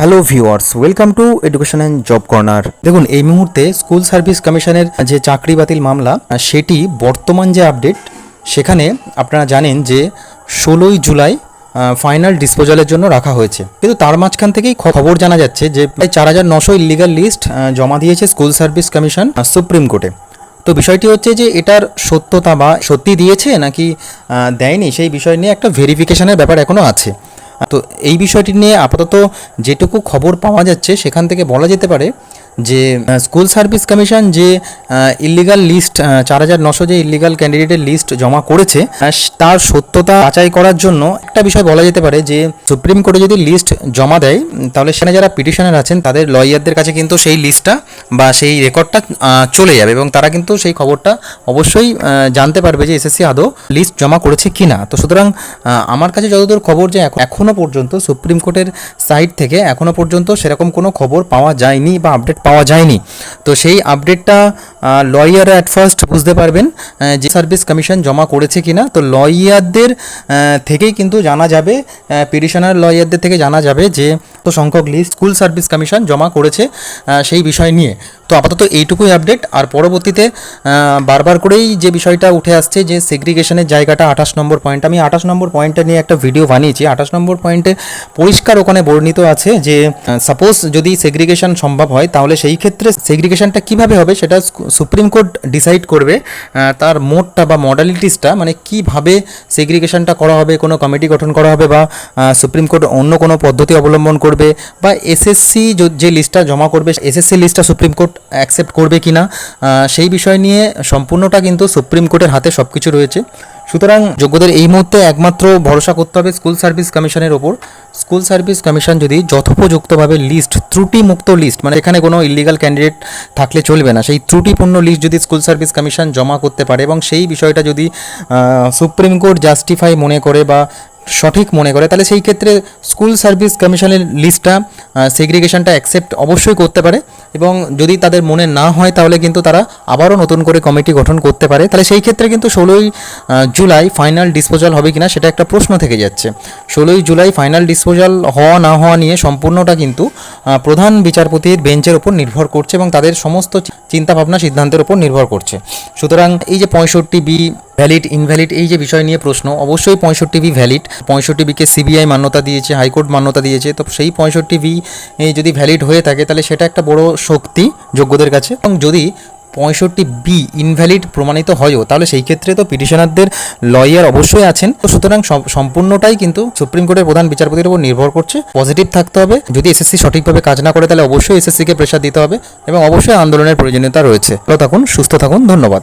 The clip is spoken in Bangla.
Hello viewers welcome to education and job corner দেখুন, এই মুহূর্তে স্কুল সার্ভিস কমিশনের যে চাকরি বাতিল মামলা সেটি বর্তমান যে আপডেট সেখানে আপনারা জানেন যে ষোলোই জুলাই ফাইনাল ডিসপোজালের জন্য রাখা হয়েছে। কিন্তু তার মাঝখান থেকেই খবর জানা যাচ্ছে যে প্রায় চার হাজার নশো ইলিগাল লিস্ট জমা দিয়েছে স্কুল সার্ভিস কমিশন সুপ্রিম কোর্টে তো বিষয়টি হচ্ছে যে এটার সত্যতা বা সত্যি দিয়েছে নাকি দেয়নি, সেই বিষয় নিয়ে একটা ভেরিফিকেশনের ব্যাপার এখনও আছে। তো এই বিষয়টি নিয়ে আপাতত যেটুকু খবর পাওয়া যাচ্ছে সেখান থেকে বলা যেতে পারে যে স্কুল সার্ভিস কমিশন যে ইলিগাল লিস্ট চার হাজার নশো যে ইলিগাল ক্যান্ডিডেটের লিস্ট জমা করেছে তার সত্যতা যাচাই করার জন্য একটা বিষয় বলা যেতে পারে যে, সুপ্রিম কোর্টে যদি লিস্ট জমা দেয় তাহলে সেখানে যারা পিটিশনার আছেন, তাদের লয়ারদের কাছে কিন্তু সেই লিস্টটা বা সেই রেকর্ডটা চলে যাবে এবং তারা কিন্তু সেই খবরটা অবশ্যই জানতে পারবে যে এসএসসি আদৌ লিস্ট জমা করেছে কি না তো সুতরাং আমার কাছে যতদূর খবর যে এখনও পর্যন্ত সুপ্রিম কোর্টের সাইট থেকে এখনও পর্যন্ত সেরকম কোনো খবর পাওয়া যায়নি বা আপডেট পাওয়া যায়নি। তো সেই আপডেটটা লয়ার অ্যাট ফার্স্ট বুঝতে পারবেন যে সার্ভিস কমিশন জমা করেছে কিনা। তো লয়ারদের থেকেই কিন্তু জানা যাবে পিটিশনার লয়ারদের থেকে জানা যাবে যে, তো সংখ্যক লিস্ট স্কুল সার্ভিস কমিশন জমা করেছে সেই বিষয় নিয়ে। তো আপাতত এইটুকুই আপডেট আর পরবর্তীতে বারবার করেই যে বিষয়টা উঠে আসছে, যে সেগ্রিগেশনের জায়গাটা আঠাশ নম্বর পয়েন্ট আমি আঠাশ নম্বর পয়েন্টটা নিয়ে একটা ভিডিও বানিয়েছি। আঠাশ নম্বর পয়েন্টে পরিষ্কার ওখানে বর্ণিত আছে যে সাপোজ যদি সেগ্রিগেশন সম্ভব হয়, তাহলে সেই ক্ষেত্রে সেগ্রিগেশনটা কীভাবে হবে, সেটা সুপ্রিম কোর্ট ডিসাইড করবে তার মোডটা বা মডালিটিসটা মানে কীভাবে সেগ্রিগেশনটা করা হবে, কোনো কমিটি গঠন করা হবে বা সুপ্রিম কোর্ট অন্য কোনো পদ্ধতি অবলম্বন করবে বা এসএসসি যে লিস্টটা জমা করবে এসএসসি লিস্টটা সুপ্রিম কোর্ট অ্যাকসেপ্ট করবে কি না সেই বিষয় নিয়ে সম্পূর্ণটা কিন্তু সুপ্রিম কোর্টের হাতে সব কিছু রয়েছে। সুতরাং যোগ্যদের এই মুহূর্তে একমাত্র ভরসা করতে হবে স্কুল সার্ভিস কমিশনের ওপর। স্কুল সার্ভিস কমিশন যদি যথোপযুক্তভাবে লিস্ট ত্রুটিমুক্ত লিস্ট মানে এখানে কোনো ইলিগাল ক্যান্ডিডেট থাকলে চলবে না, সেই ত্রুটিপূর্ণ লিস্ট যদি স্কুল সার্ভিস কমিশন জমা করতে পারে এবং সেই বিষয়টা যদি সুপ্রিম কোর্ট জাস্টিফাই মনে করে বা সঠিক মনে করে, তাহলে সেই ক্ষেত্রে স্কুল সার্ভিস কমিশনের লিস্টটা সেগ্রিগেশনটা অ্যাকসেপ্ট অবশ্যই করতে পারে এবং যদি তাদের মনে না হয় তাহলে কিন্তু তারা আবারও নতুন করে কমিটি গঠন করতে পারে। তাহলে সেই ক্ষেত্রে কিন্তু ষোলোই জুলাই ফাইনাল ডিসপোজাল হবে কিনা সেটা একটা প্রশ্ন থেকে যাচ্ছে। ষোলোই জুলাই ফাইনাল ডিসপোজাল হওয়া না হওয়া নিয়ে সম্পূর্ণটা কিন্তু প্রধান বিচারপতির বেঞ্চের ওপর নির্ভর করছে এবং তাদের সমস্ত চিন্তাভাবনা সিদ্ধান্তের উপর নির্ভর করছে। সুতরাং এই যে পঁয়ষট্টি বি ভ্যালিড, ইনভ্যালিড এই যে বিষয় নিয়ে প্রশ্ন, অবশ্যই পঁয়ষট্টি বি ভ্যালিড। পঁয়ষট্টি বিকে সিবিআই মান্যতা দিয়েছে, হাইকোর্ট মান্যতা দিয়েছে, তো সেই পঁয়ষট্টি বি যদি ভ্যালিড হয়ে থাকে, তাহলে সেটা একটা বড় শক্তি যোগ্যদের কাছে। এবং যদি পঁয়ষট্টি বি ইনভ্যালিড প্রমাণিত হয়ও, তাহলে সেই ক্ষেত্রে তো পিটিশনারদের লয়ার অবশ্যই আছেন। তো সুতরাং সম্পূর্ণটাই কিন্তু সুপ্রিম কোর্টের প্রধান বিচারপতির উপর নির্ভর করছে, পজিটিভ থাকতে হবে। যদি এসএসসি সঠিকভাবে কাজ না করে, তাহলে অবশ্যই এসএসসিকে প্রেশার দিতে হবে এবং অবশ্যই আন্দোলনের প্রয়োজনীয়তা রয়েছে। ভালো থাকুন, সুস্থ থাকুন, ধন্যবাদ।